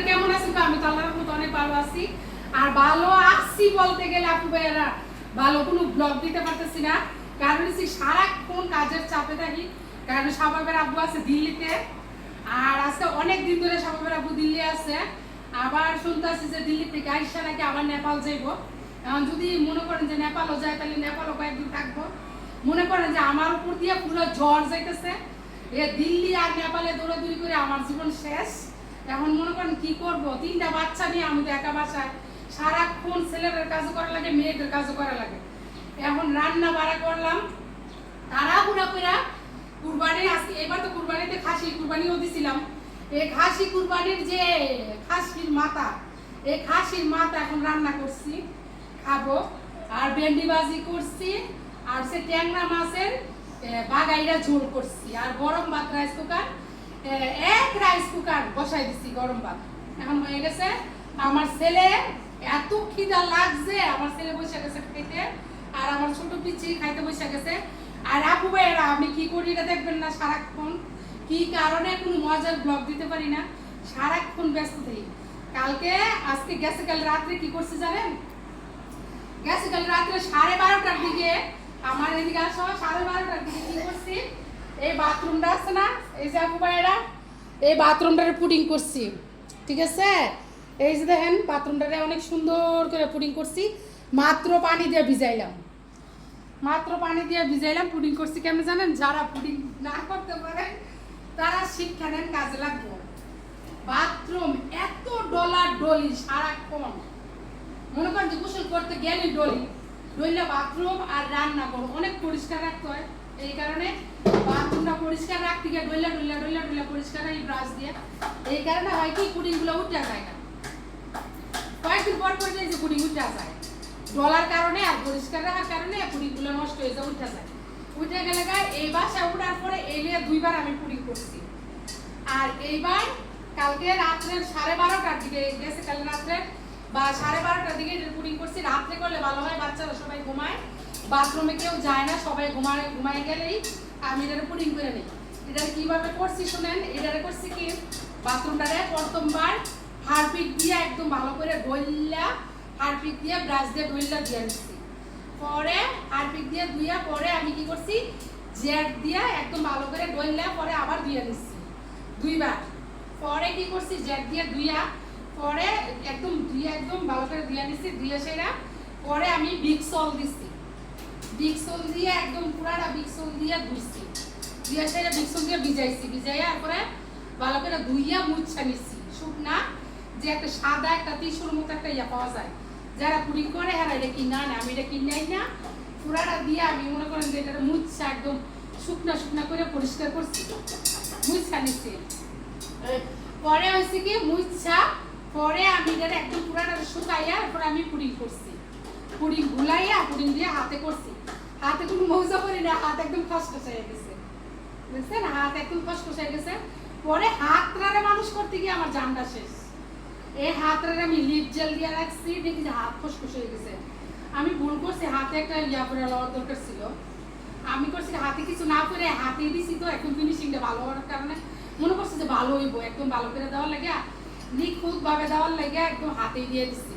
আপনারা কেমন আছেন? তো আমি তো আল্লাহর রহমতে অনেক ভালো আছি। আর ভালো আছি বলতে গেলে আপু ভাইয়েরা, ভালো কোনো ব্লগ দিতে পারতেছি না। কারণ হচ্ছে সারাক্ষণ কাজের চাপে থাকি। কারণ সাবাবের আব্বু আছে দিল্লিতে। আর আজকে অনেক দিন ধরে সাবাবের আব্বু দিল্লি আছে। আবার শুনতে আসছি যে দিল্লি থেকে আইসা নাকি আবার নেপাল যাইব। এখন যদি মনে করেন যে নেপালও যায়, তাহলে নেপালও কয়েকদিন থাকব। মনে করেন যে আমার উপর দিয়ে পুরো ঝড় যাইতেছে। এ দিল্লি আর নেপালে দৌড়াদৌড়ি করে আমার জীবন শেষ। এখন মনে করেন কি করব? তিনটা বাচ্চা নিয়ে আমি তো একা বাসায়। সারাক্ষণ ছেলেদের কাজও করা লাগে, মেয়েদের কাজও করা লাগে। এখন রান্না বাড়া করলাম। তারা তাড়াহুড়া করে কুরবানি আজকে এবার তো কুরবানিতে খাসি, কুরবানিও দিছিলাম। এই খাসি কুরবানির যে খাসির মাথা, এই খাসির মাথা এখন রান্না করছি, খাব। আর ভেন্ডি ভাজি করছি, আর সে ট্যাংরা মাছের বাগাইরা ঝোল করছি। আর গরম ভাত রাইস কুকার এক রাইস কুকার বসাই দিছি, গরম ভাত। এখন হয়ে গেছে, আমার ছেলে, এত খিদা লাগছে, আমার ছেলে বসে গেছে খাইতে আর আমার ছোট পিচি খাইতে বসে গেছে। আর আপু ভাইয়েরা, আমি কি করি এটা দেখবেন না সারাক্ষণ? কি কারণে কোনো মজার ব্লগ দিতে পারি না? সারাক্ষণ ব্যস্ত থাকি। কালকে, আজকে গেছে কাল রাত্রে, কি করছে জানেন? গেছে কাল রাত্রে সাড়ে বারোটার দিকে, আমার এদিকে আসো, সাড়ে বারোটার দিকে কি করছি? এই বাথরুমটা আছে না? এই যে আপু ভাইয়েরা, এই বাথরুমটারে পুডিং করছি, ঠিক আছে? এই যে দেখেন, বাথরুমটারে অনেক সুন্দর করে পুডিং করছি। মাত্র পানি দিয়ে ভিজাইলাম। মাত্র পানি দিয়ে ভিজাইলাম পুডিং করছি কেমন জানেন? যারা পুডিং না করতে পারে, তারা শিক্ষা নেন, কাজে লাগবো। বাথরুম এত ডলার ডলি সারাক্ষণ। মনে করেন যে গোসল করতে গেলে ডলি ডইলে বাথরুম আর রান্না করো অনেক পরিষ্কার রাখতে হয়। এই কারণে বাথরুমটা পরিষ্কার রাখতে গিয়ে ডইলা ডইলা ডইলা ডইলা পরিষ্কার এই ব্রাশ দিয়ে। এই কারণে হয় কি পুডিংগুলো উঠে যায় না। কয়েকদিন পর পর যে পুডিং উঠে যায়। ডলার কারণে আর পরিষ্কার রাখার কারণে পুডিংগুলো নষ্ট হয়ে যায়, উঠে যায়। উঠে গেলে গায়ে এই বাসা উঠার পরে এলে দুইবার আমি পুডিং করছি। আর এইবার কালকে রাত্রে সাড়ে বারোটার দিকে গেছে, কাল রাত্রে বা সাড়ে বারোটার দিকে পুডিং করছি। রাত্রে করলে ভালো হয়, বাচ্চারা সবাই ঘুমায়। বাথরুমে কেউ যায় না, সবাই ঘুমায় ঘুমায় গেলেই আমি এটা পুডিং করে নিই। এটা কীভাবে করছি শুনেন? এটা করছি কি? বাথরুমটারে প্রথমবার হারপিক দিয়ে একদম ভালো করে গইল্লা, হারপিক দিয়ে ব্রাশ দিয়ে গইল্লা দিয়ে নিচ্ছি পরে হারপিক দিয়ে ধুইয়া পরে আমি কি করছি? জেট দিয়ে একদম ভালো করে গইল্লা, পরে আবার ধুয়ে নিচ্ছি দুইবার। পরে কি করছি? জেট দিয়ে ধুইয়া পরে একদম ধুয়ে একদম ভালো করে ধুয়ে নিচ্ছি ধুয়ে সেরা। পরে আমি বিক্সল দিচ্ছি বিক্সল দিয়ে একদম পুরাটা বিক্সল দিয়ে ধুইছি ধুয়ে সেরা বিক্সল দিয়ে ভিজাইছি। ভিজাইয়া পরে ভালো করে ধুইয়া মুছা নিচ্ছি শুকনা যে একটা সাদা একটা টিস্যুর মতো একটা ইয়া পাওয়া যায়। যারা পুরি করে হ্যাঁ এটা কিনা না আমি এটা কিনাই না পুরাটা দিয়ে আমি মনে করেন যে এটা মুচ্ছা একদম শুকনা শুকনা করে পরিষ্কার করছি। মুচ্ছা নিচ্ছি পরে হয়েছে কি মুচ্ছা পরে আমি এটা একদম পুরাটা শুকাইয়া এরপর আমি পুডিং করছি। পুডিং গুলাইয়া পুডিং দিয়ে হাতে করছি। হাতে কোনো মৌজা করি না, হাত একদম খসখস হয়ে গেছে। বুঝছেন? হাত একদম খসখস হয়ে গেছে। পরে হাতটারে মানুষ করতে গিয়ে আমার জানটা শেষ। এই হাতটারে আমি লিপ জেল দিয়ে রাখছি, দেখি যে হাত খসখস হয়ে গেছে। আমি ভুল করছি, হাতে একটা ইয়া করে লওয়ার দরকার ছিল। আমি করছি হাতে কিছু না করে হাতে দিছি তো, এখন ফিনিশিংটা ভালো হওয়ার কারণে। মনে করছি যে ভালো হইব, একদম ভালো করে দেওয়ার লাগে নিখুঁত ভাবে দেওয়ার লাগে একদম হাতেই দিয়ে দিছি।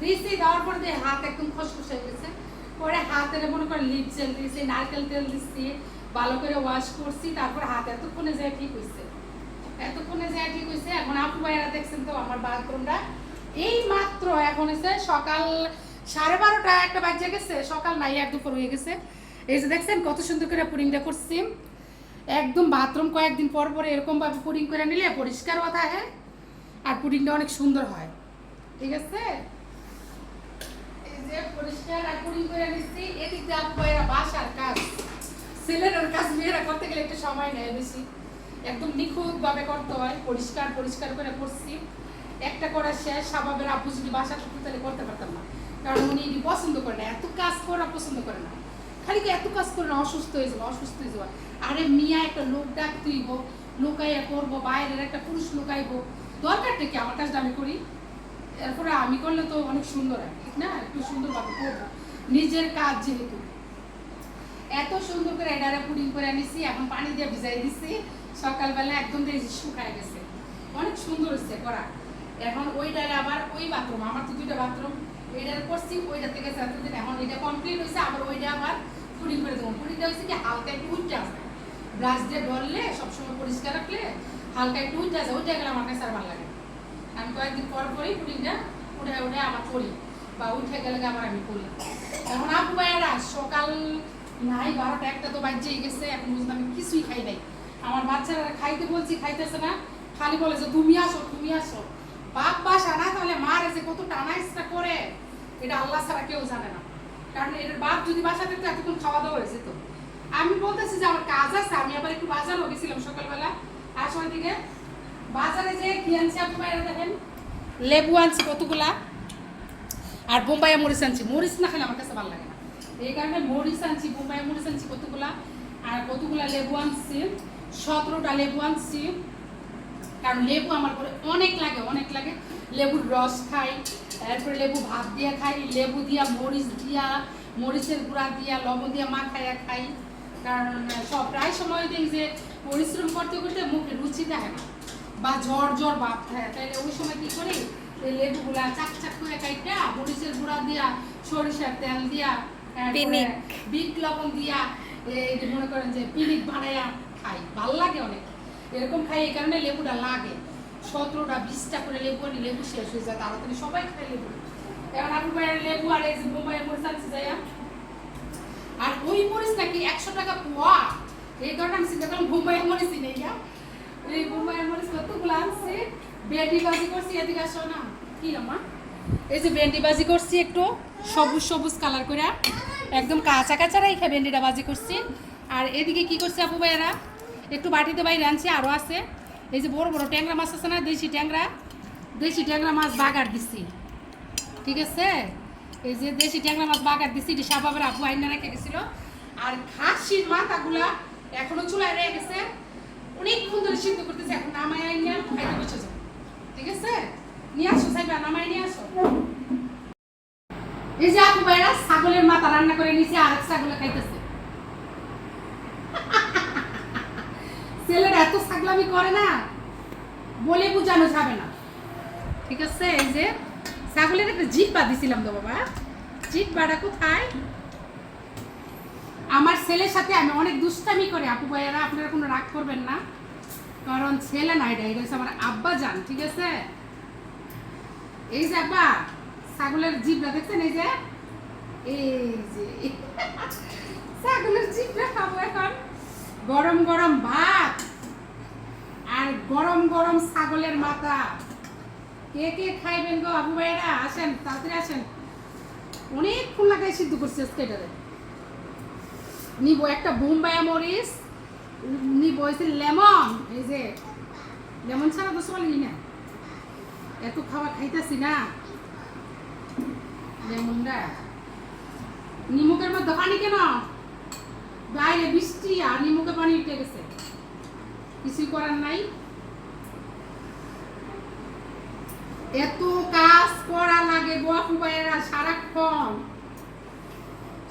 দিয়েছি দেওয়ার পর দিয়ে হাত একদম খসখস হয়ে গেছে। পরে হাতের মনে করে লিপ জেল দিয়েছি নারকেল তেল দিচ্ছি ভালো করে ওয়াশ করছি, তারপর হাত এতক্ষণে যায় ঠিক হয়েছে এতক্ষণে যায় ঠিক হয়েছে এখন আপু ভাইয়েরা দেখছেন তো, আমার বাথরুমটা। এই মাত্র এখন এসে সকাল সাড়ে বারোটা একটা বাজে গেছে, সকাল নাই, এক দুপুর হয়ে গেছে। এই যে দেখছেন কত সুন্দর করে পুডিংটা করছি। একদম বাথরুম কয়েকদিন পর পরে এরকম ভাবে পুডিং করে নিলে পরিষ্কার কথা হ্যাঁ? আর পুডিংটা অনেক সুন্দর হয়। ঠিক আছে? এত কাজ করা পছন্দ করে না। খালি এত কাজ করে অসুস্থ হয়ে যাব, অসুস্থ হয়ে যাব। আরে মিয়া, একটা লোক ডাক তুইব, লুকাইয়া করব বাইরের একটা পুরুষ লুকাইবো। দরকারটা কি? আমার কাজটা আমি করি? এরপরে আমি করলে তো অনেক সুন্দর হয়, ঠিক না? একটু সুন্দরভাবে করব। নিজের কাজ যেহেতু। এত সুন্দর করে এডারে পুডিং করে আনিছি, এখন পানি দিয়ে ভিজাই দিছি, সকালবেলা একদম দেখছি শুকায় গেছে। অনেক সুন্দর হচ্ছে করা। এখন ওই ডালে আবার ওই বাথরুম, আমার তো দুইটা বাথরুম এইটার করছি ওইটা থেকে এতদিন এখন এটা কমপ্লিট হয়েছে, আবার ওইটা আবার পুডিং করে দেবো। পুডিংটা হয়েছে কি, হালকা একটু উঠতে আসবে ব্রাশ দিয়ে ডললে সবসময় পরিষ্কার রাখলে হালকা একটু উঠে আসে উঠে গেলে আমার কাছে আর ভালো লাগে আমি কয়েকদিন পর পরই পুডিংটা উঠে উঠে আবার করি বা উঠে গেলে আবার আমি করি এখন আপু ভাইয়ারা, সকাল নাই, বারোটা, একটা তো বাজেই গেছে, এখন বুঝলাম আমি কিছুই খাই নাই। আমার বাচ্চারা খাইতে বলছি, খাইতেছে না। খালি বলে যে, তুমি আসো তুমি আসো। বাপ বাসা না, তাহলে মার এসে কত টানা করে, এটা আল্লাহ ছাড়া কেউ জানে না। কারণ এর বাপ যদি বাসা থাকতো এতক্ষণ খাওয়া দাওয়া হয়েছে তো আমি বলতেছি যে, আমার কাজ আছে, আমি আবার একটু বাজারও গেছিলাম সকালবেলা। আসার দিকে বাজারে যে কি আনছি বাইরে দেখেন। লেবু আনছি কতগুলা? আর বোম্বাই মরিচ আনছি। মরিচ না খেলে আমার কাছে ভালো লাগে না। এই কারণে মরিচ আনছি, বোম্বাই মরিচ আনছি কতগুলা? আর কতগুলা লেবু আনছি? সতেরোটা লেবু আনছি। কারণ লেবু আমার করে অনেক লাগে অনেক লাগে। লেবুর রস খাই, তারপরে লেবু ভাত দিয়া খাই, লেবু দিয়া, মরিচ দিয়া, মরিচের গুঁড়া দিয়া, লবণ দিয়া মা খাইয়া খাই। কারণ সব প্রায় সময় দেখি যে পরিশ্রম করতে করতে মুখে রুচি থাকে না। বা জ্বর জ্বর ভাব থাকে। তাইলে ওই সময় কি করি? এই লেবুগুলা চাক চাক করে কাইটা মরিচের গুঁড়া দিয়া সরিষার তেল দিয়া পিনিক। বিট লবণ দিয়া এই মনে করেন যে পিনিক বানাইয়া খাই। ভালো লাগে অনেক। এরকম খাই এই কারণে লেবুটা লাগে। সতেরোটা বিশটা করে লেবু আনি লেবু শেষ হয়ে যায় তাড়াতাড়ি সবাই খায় লেবু। এখন আপনি লেবু আর এই যে বোম্বাই মরিচ আনছে যাইয়া। আর ওই মরিচ নাকি একশো টাকা পোয়া। এই কারণে আমি চিন্তা করলাম বোম্বাই মরিচ নেই এই বোম্বাই মরিচ বাজি করছি, এদিকে আসো না। কি আমার এই যে ভেন্ডি বাজি করছি একটু, সবুজ সবুজ কালার করে একদম কাঁচা কাঁচা রেখে ভেন্ডিটা বাজি করছি। আর এদিকে কি করছে আপু ভাইয়েরা? একটু বাটিতে বাইরে আনছি আরও আছে। এই যে বড় বড় ট্যাংরা মাছ আছে না, দেশি ট্যাংরা? দেশি ট্যাংরা মাছ বাগার দিচ্ছি ঠিক আছে? এই যে দেশি ট্যাংরা মাছ বাগার দিছি, এটি সাবাবের আপু আইনা রেখে গেছিল। আর খাসির মাথাগুলা এখনও চুলায় রয়ে গেছে। অনেকক্ষণ ধরে সিদ্ধ করতেছে, এখন নামাই আইনা খাইতে বসে যাব ঠিক আছে? নিয়ে আসো, সাইবা নামাই নিয়ে আসো। এই যে আপু ভাইরা, ছাগলের মাথা রান্না করে নিয়েছে আর ছাগলে খাইতেছে। ছেলেরা এত ছাগলামি করে না, বলে বোঝানো যাবে না। ঠিক আছে? এই যে, ছাগলের একটা জিব্বা দিছিলাম তো বাবা। জিব্বাটা কোথায়? আমার ছেলের সাথে আমি অনেক দুষ্টামি করে। আপু ভাইয়েরা, আপনারা কোনো রাগ করবেন না। কারণ ছেলে না এটা এটা আমার আব্বা যান ঠিক আছে? এই যে আব্বা, ছাগলের জিভটা দেখছেন? এই যে এই যে, ছাগলের জিভটা খাব এখন। গরম গরম ভাত আর গরম গরম ছাগলের মাথা। কে কে খাইবেন গো আবু ভাইয়েরা? আসেন, তাড়াতাড়ি আসেন। অনেকক্ষণ লাগাই সিদ্ধ করছি আজকে এটারে নিব একটা বোম্বাই মরিচ নিব হয়েছে লেমন, এই যে লেমন ছাড়া তো চলেই না। এত খাবার খাইতেছি না। লেমনটা নিমুকের মধ্যে পানি কেন? বাইরে বৃষ্টি আর নিমুকে পানি উঠে গেছে। কিছুই করার নাই। এত কাজ করা লাগে বাপু ভাইয়েরা সারাক্ষণ।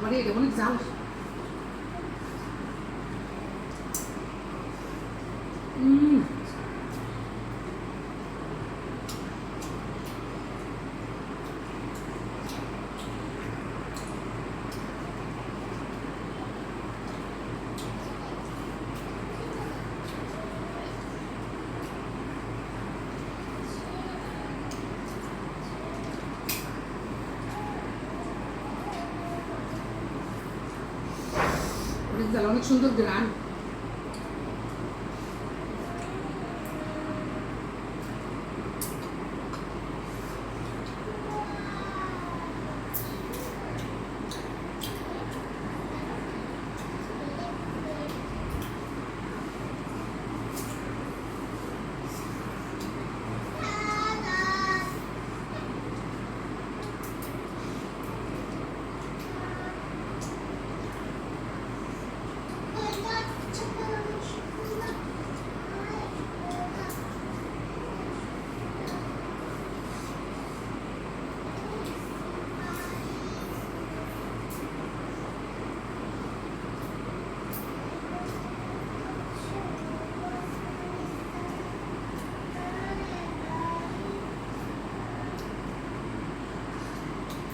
আমার এটা অনেক জাল উম জাল অনেক সুন্দর গ্রান।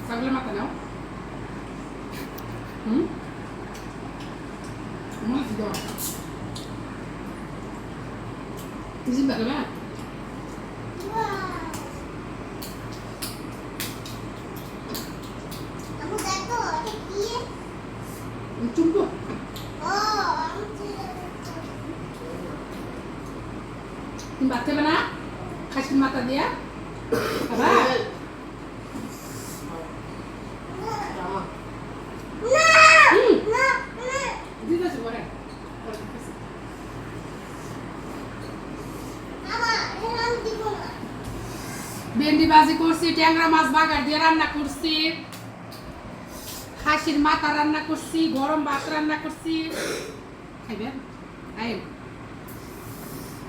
सगळे म्हाका न्हू मस्त गो तुझी सगळ्या चुप बातें बना खासी माता दिया ট্যাংরা মাছ বাগার দিয়ে রান্না করছি। খাসির মাথা রান্না করছি, গরম ভাত রান্না করছি। খাইবেন?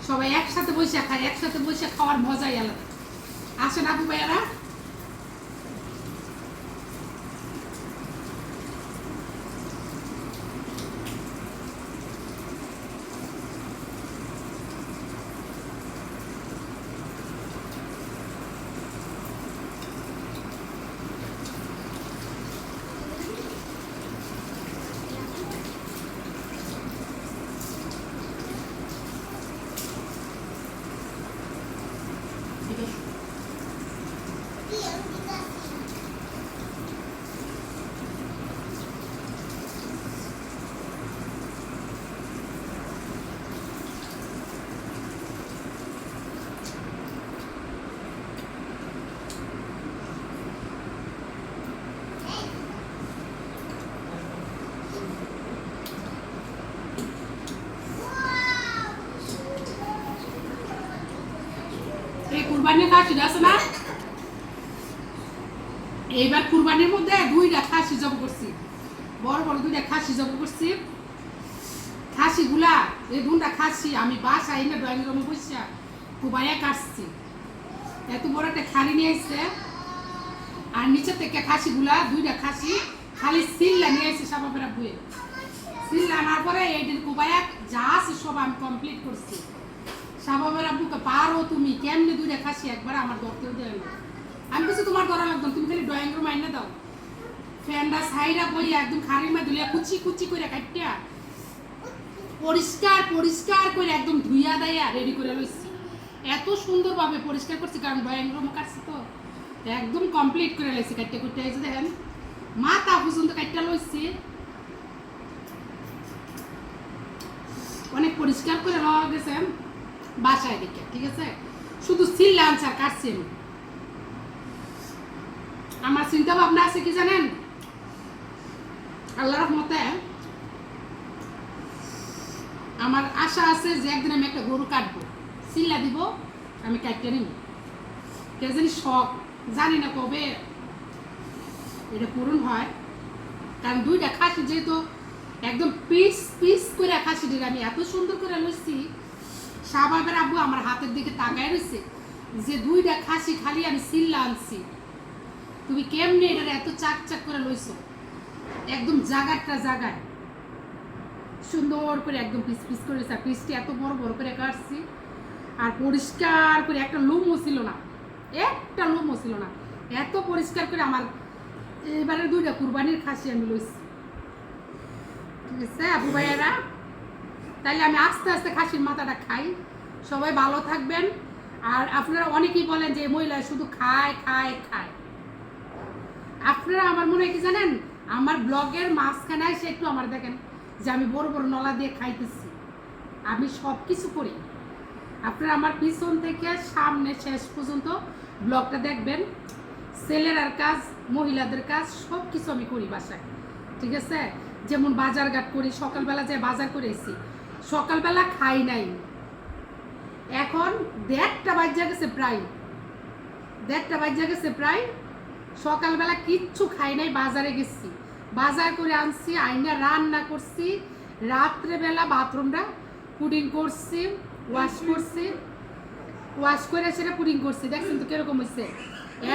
সবাই একসাথে বসে খায়, একসাথে বসে খাওয়ার মজাই আলাদা। আসেন আপু ভাইয়ারা। এই কুরবানির খাসিটা আছে না? এইবার কুরবানির মধ্যে দুইটা খাসি জব করছি। বড় বড় দুইটা খাসি জব করছি। খাসি গুলা এই দুটা খাসি আমি বাসায় এনে ড্রয়িং রুমে বসিয়া কুবাইয়া কাটছি। এত বড় একটা খালি নিয়ে এসছে আর নিচে থেকে খাসি গুলা দুইটা খাসি খালি সিল্লা নিয়ে এসে সাবাবেরা বুয়ে সিল্লা আনার পরে এই দিন কুবাইয়া যা আছে সব আমি কমপ্লিট করছি। সাবাবের আব্বুকে পারো তুমি, কেমনে দুইটা খাসি একবার আমার ধরতেও দেয় আমি কিছু তোমার ধরা লাগতাম তুমি খালি ড্রয়িং রুম আইনে দাও। ফ্যানটা সাইডা বই একদম খাড়ির মা দুলিয়া কুচি কুচি করে কাটিয়া পরিষ্কার পরিষ্কার করে একদম ধুইয়া দাইয়া রেডি করে লইছি। এত সুন্দরভাবে পরিষ্কার করছি, কারণ ড্রয়িং রুম কাটছি তো। একদম কমপ্লিট করে লইছি কাটতে কুটতে যে দেখেন, মাথা পর্যন্ত কাটতে লইছি। অনেক পরিষ্কার করে লওয়া গেছে। বাসায় দিকে, ঠিক আছে? শুধু সিল্লা আনসার কাটছি আমি আমার চিন্তা ভাবনা আছে কি জানেন? আল্লাহর রহমতে আমার আশা আছে যে একদিন আমি একটা গরু কাটবো। সিল্লা দিব, আমি কাটতে নিব। কে জানি শখ, জানি না কবে এটা পূরণ হয়। কারণ দুইটা খাসি যেহেতু একদম পিস পিস করে খাসিটির আমি এত সুন্দর করে লইছি শাহবাবের আব্বু আমার হাতের দিকে তাকায় রয়েছে যে দুইটা খাসি খালি আমি সিল্লা আনছি। তুমি কেমনে এটা এত চাক চাক করে লইছো? একদম জাগারটা জাগায়। সুন্দর করে একদম পিস পিস করে আর পিসটি এত বড় বড় করে কাটছি। আর পরিষ্কার করে একটা লুমও ছিল না। একটা লুমও ছিল না। এত পরিষ্কার করে আমার এবারে দুইটা কুরবানির খাসি আমি লইছি। ঠিক আছে, আবু ভাইয়ারা? তাইলে আমি আস্তে আস্তে খাসির মাথাটা খাই। সবাই ভালো থাকবেন। আর আপনারা অনেকেই বলেন যে মহিলা শুধু খায় খায় খায়। আপনারা আমার মনে হয় কি জানেন? আমার ব্লগের মাঝখানে এসে একটু আমার দেখেন যে, আমি বড় বড় নলা দিয়ে খাইতেছি। আমি সব কিছু করি। আপনারা আমার পিছন থেকে সামনে শেষ পর্যন্ত ব্লগটা দেখবেন। ছেলেরার কাজ, মহিলাদের কাজ সব কিছু আমি করি বাসায়। ঠিক আছে? যেমন বাজার ঘাট করি, সকালবেলা যে বাজার করে এসি সকালবেলা খাই নাই। এখন দেড়টা বাজে গেছে প্রায়। দেড়টা বাজে গেছে প্রায়। সকালবেলা কিচ্ছু খাই নাই বাজারে গেছি। বাজার করে আনছি আইনা রান্না করছি। রাত্রেবেলা বাথরুমটা পুডিং করছি ওয়াশ করছি। ওয়াশ করে সেটা পুডিং করছি। দেখছেন তো কীরকম হয়েছে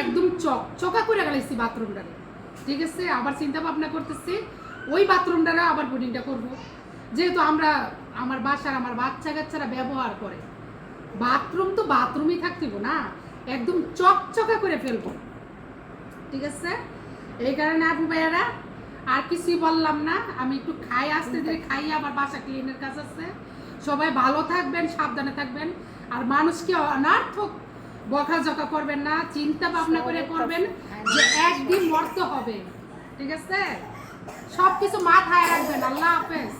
একদম চক চকা করে গেলাইছি বাথরুমটারে ঠিক আছে? আবার চিন্তা ভাবনা করতেছি ওই বাথরুমটারে আবার পুডিংটা করব। যেহেতু আমরা আমার বাসার আমার বাচ্চা কাচ্চারা ব্যবহার করে। বাথরুম তো বাথরুমই থাকতিব না একদম চকচকা করে ফেলব। ঠিক আছে? এই কারণে আপু ভাইয়ারা আর কিছুই বললাম না আমি একটু খাই আসতে ধীরে খাই আবার বাসা ক্লিনের কাজ আছে। সবাই ভালো থাকবেন সাবধানে থাকবেন আর মানুষকে অনার্থক বকাঝকা করবেন না চিন্তা ভাবনা করে করবেন যে একদিন মরতে হবে। ঠিক আছে? সবকিছু মাথায় রাখবেন। আল্লাহ হাফেজ।